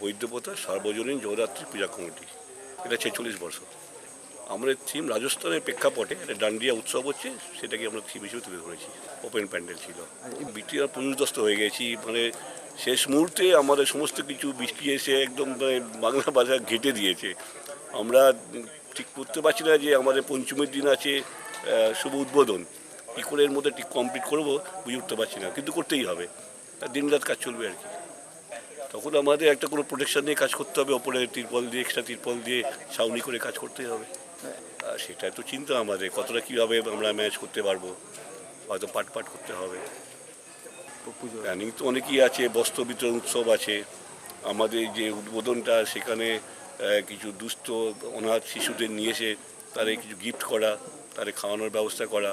বৈদ্যপতা সার্বজনীন জগদ্ধাত্রী পূজা কমিটি। এটা ছেচল্লিশ বছর। আমাদের থিম রাজস্থানের প্রেক্ষাপটে একটা ডান্ডিয়া উৎসব হচ্ছে, সেটাকে আমরা থিম হিসেবে তুলে ধরেছি। ওপেন প্যান্ডেল ছিল। বিটিআর পুনর্দস্ত হয়ে গেছি। মানে শেষ মুহূর্তে আমাদের সমস্ত কিছু বৃষ্টি এসে একদম মানে বাংলা বাজার ঘেটে দিয়েছে। আমরা ঠিক করতে পারছি না যে আমাদের পঞ্চমীর দিন আছে শুভ উদ্বোধন। কী করে এর মধ্যে ঠিক কমপ্লিট করব বুঝে উঠতে পারছি না, কিন্তু করতেই হবে। দিন রাত কাজ চলবে আর কি। তখন আমাদের একটা কোনো প্রোটেকশন নিয়ে কাজ করতে হবে, ওপরে তিরপল দিয়ে এক্সট্রা তিরপল দিয়ে ছাউনি করে কাজ করতে হবে। সেটা তো চিন্তা আমাদের, কতটা কীভাবে আমরা ম্যানেজ করতে পারব, হয়তো পাট পাট করতে হবে। প্ল্যানিং তো অনেকই আছে, বস্ত্র বিতরণ উৎসব আছে। আমাদের যে উদ্বোধনটা, সেখানে কিছু দুস্থ অনাথ শিশুদের নিয়ে এসে তাদের কিছু গিফট করা, তাদের খাওয়ানোর ব্যবস্থা করা,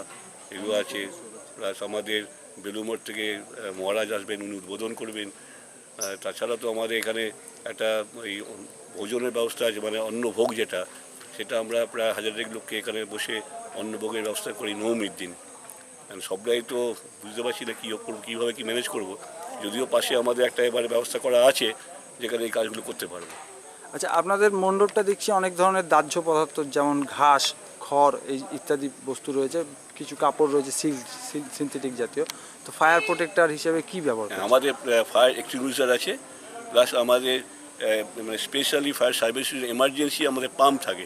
এগুলো আছে। প্লাস আমাদের বেলুমোড় থেকে মহারাজ আসবেন, উনি উদ্বোধন করবেন। তাছাড়া তো আমাদের এখানে একটা ওই ভোজনের ব্যবস্থা আছে মানে অন্নভোগ যেটা, সেটা আমরা প্রায় হাজারেক লোককে এখানে বসে অন্নভোগের ব্যবস্থা করি নবমীর দিন। কারণ সবটাই তো বুঝতে পারছি না কী করব, কীভাবে কী ম্যানেজ করব। যদিও পাশে আমাদের একটা এবারে ব্যবস্থা করা আছে, যেখানে এই কাজগুলো করতে পারব। আচ্ছা আপনাদের মণ্ডপটা দেখছি অনেক ধরনের দাহ্য পদার্থ, যেমন ঘাস খড় এই ইত্যাদি বস্তু রয়েছে কিছু কাপড় রয়েছে সিল্ক সিনথেটিক জাতীয়। তো ফায়ার প্রোটেক্টর হিসেবে কি ব্যবহার হ্যাঁ, আমাদের ফায়ার এক্সটিংগুইশার আছে প্লাস আমাদের মানে স্পেশালি ফায়ার সার্ভিস এমার্জেন্সি আমাদের পাম্প থাকে।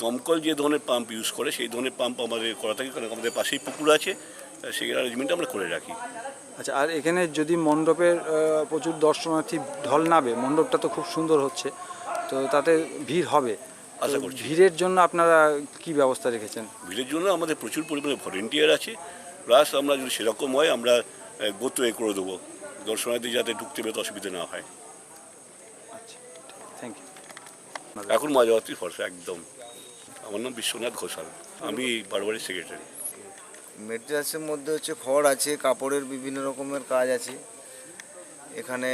দমকল যে ধরনের পাম্প ইউজ করে সেই ধরনের পাম্প আমাদের করা থাকে কারণ আমাদের পাশেই পুকুর আছে সেই অ্যারেঞ্জমেন্ট আমরা করে রাখি। আচ্ছা আর এখানে যদি মণ্ডপের প্রচুর দর্শনার্থী ঢল নাবে মণ্ডপটা তো খুব সুন্দর হচ্ছে তো তাতে ভিড় হবে। আশা করছি। ভিড়ের জন্য আপনারা কি ব্যবস্থা রেখেছেন? ভিড়ের জন্য আমাদের প্রচুর পরিমাণে ভলেন্টিয়ার আছে। প্লাস আমরা যদি সেরকম হয় আমরা গোত্র এ করে দেবো। দর্শনার্থী যাতে ঢুকতে পেতে অসুবিধা না হয়। আচ্ছা থ্যাংক ইউ এখন মাঝাবাতির ভরসা একদম। আমার নাম বিশ্বনাথ ঘোষাল। আমি বারবারের সেক্রেটারি মেটেরিয়ালসের মধ্যে হচ্ছে খড় আছে কাপড়ের বিভিন্ন রকমের কাজ আছে। এখানে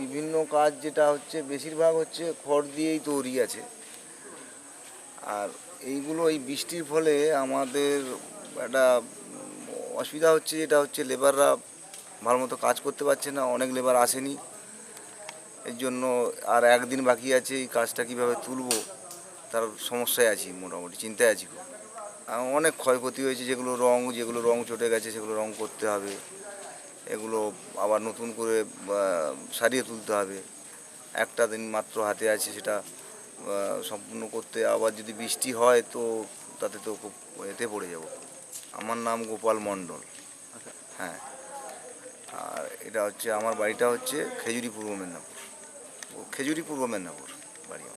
বিভিন্ন কাজ যেটা হচ্ছে, বেশিরভাগ হচ্ছে খড় দিয়েই তৈরি আছে। আর এইগুলো এই বৃষ্টির ফলে আমাদের একটা অসুবিধা হচ্ছে যেটা হচ্ছে লেবাররা ভালো মতো কাজ করতে পারছে না, অনেক লেবার আসেনি। এর জন্য আর একদিন বাকি আছে, এই কাজটা কীভাবে তুলবো, তার সমস্যায় আছি মোটামুটি, চিন্তায় আছি অনেক ক্ষয়ক্ষতি হয়েছে, যেগুলো রং যেগুলো রং চটে গেছে, সেগুলো রং করতে হবে। এগুলো আবার নতুন করে সারিয়ে তুলতে হবে। একটা দিন মাত্র হাতে আছে সেটা সম্পূর্ণ করতে। আবার যদি বৃষ্টি হয় তো তাতে তো খুব এতে পড়ে যাব। আমার নাম গোপাল মণ্ডল। হ্যাঁ। আর এটা হচ্ছে আমার বাড়িটা হচ্ছে খেজুরি পূর্ব মেদিনীপুর। খেজুরি পূর্ব মেদিনীপুর বাড়ি।